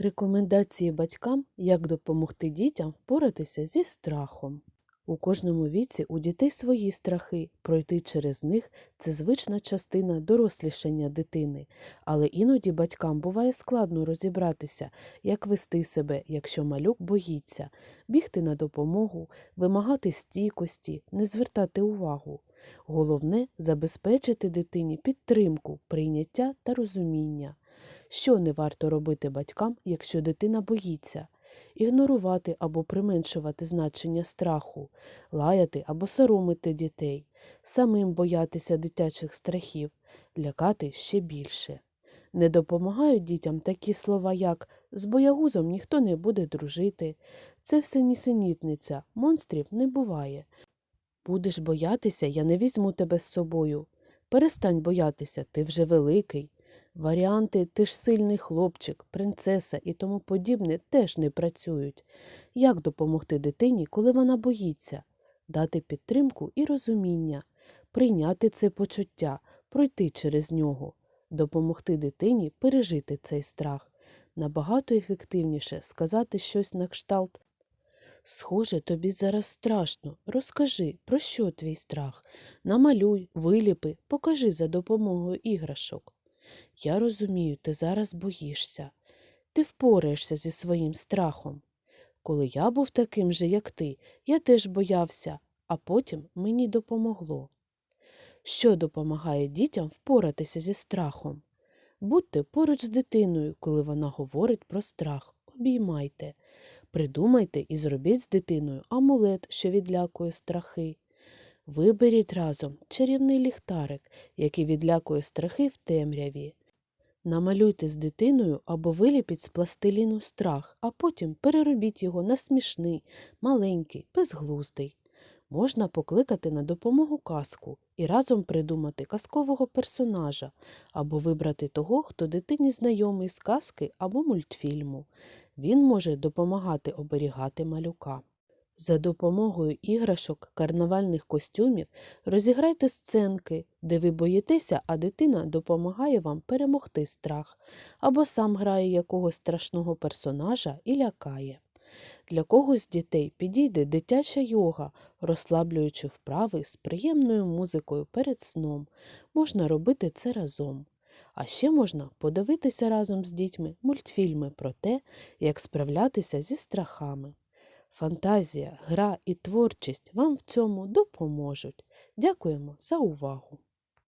Рекомендації батькам, як допомогти дітям впоратися зі страхом. У кожному віці у дітей свої страхи, пройти через них це звична частина дорослішання дитини, але іноді батькам буває складно розібратися, як вести себе, якщо малюк боїться, бігти на допомогу, вимагати стійкості, не звертати увагу. Головне забезпечити дитині підтримку, прийняття та розуміння. Що не варто робити батькам, якщо дитина боїться? Ігнорувати або применшувати значення страху, лаяти або соромити дітей, самим боятися дитячих страхів, лякати ще більше. Не допомагають дітям такі слова, як з боягузом ніхто не буде дружити. Це все нісенітниця, монстрів не буває. Будеш боятися, я не візьму тебе з собою. Перестань боятися, ти вже великий. Варіанти ти ж сильний хлопчик, принцеса і тому подібне теж не працюють. Як допомогти дитині, коли вона боїться? Дати підтримку і розуміння, прийняти це почуття, пройти через нього, допомогти дитині пережити цей страх. Набагато ефективніше сказати щось на кшталт. Схоже, тобі зараз страшно. Розкажи, про що твій страх? Намалюй, виліпи, покажи за допомогою іграшок. Я розумію, ти зараз боїшся. Ти впораєшся зі своїм страхом. Коли я був таким же, як ти, я теж боявся, а потім мені допомогло. Що допомагає дітям впоратися зі страхом? Будьте поруч з дитиною, коли вона говорить про страх. Обіймайте, придумайте і зробіть з дитиною амулет, що відлякує страхи. Виберіть разом чарівний ліхтарик, який відлякує страхи в темряві. Намалюйте з дитиною або виліпіть з пластиліну страх, а потім переробіть його на смішний, маленький, безглуздий. Можна покликати на допомогу казку і разом придумати казкового персонажа або вибрати того, хто дитині знайомий з казки або мультфільму. Він може допомагати оберігати малюка. За допомогою іграшок, карнавальних костюмів розіграйте сценки, де ви боїтеся, а дитина допомагає вам перемогти страх, або сам грає якогось страшного персонажа і лякає. Для когось з дітей підійде дитяча йога, розслаблюючи вправи з приємною музикою перед сном. Можна робити це разом. А ще можна подивитися разом з дітьми мультфільми про те, як справлятися зі страхами. Фантазія, гра і творчість вам в цьому допоможуть. Дякуємо за увагу!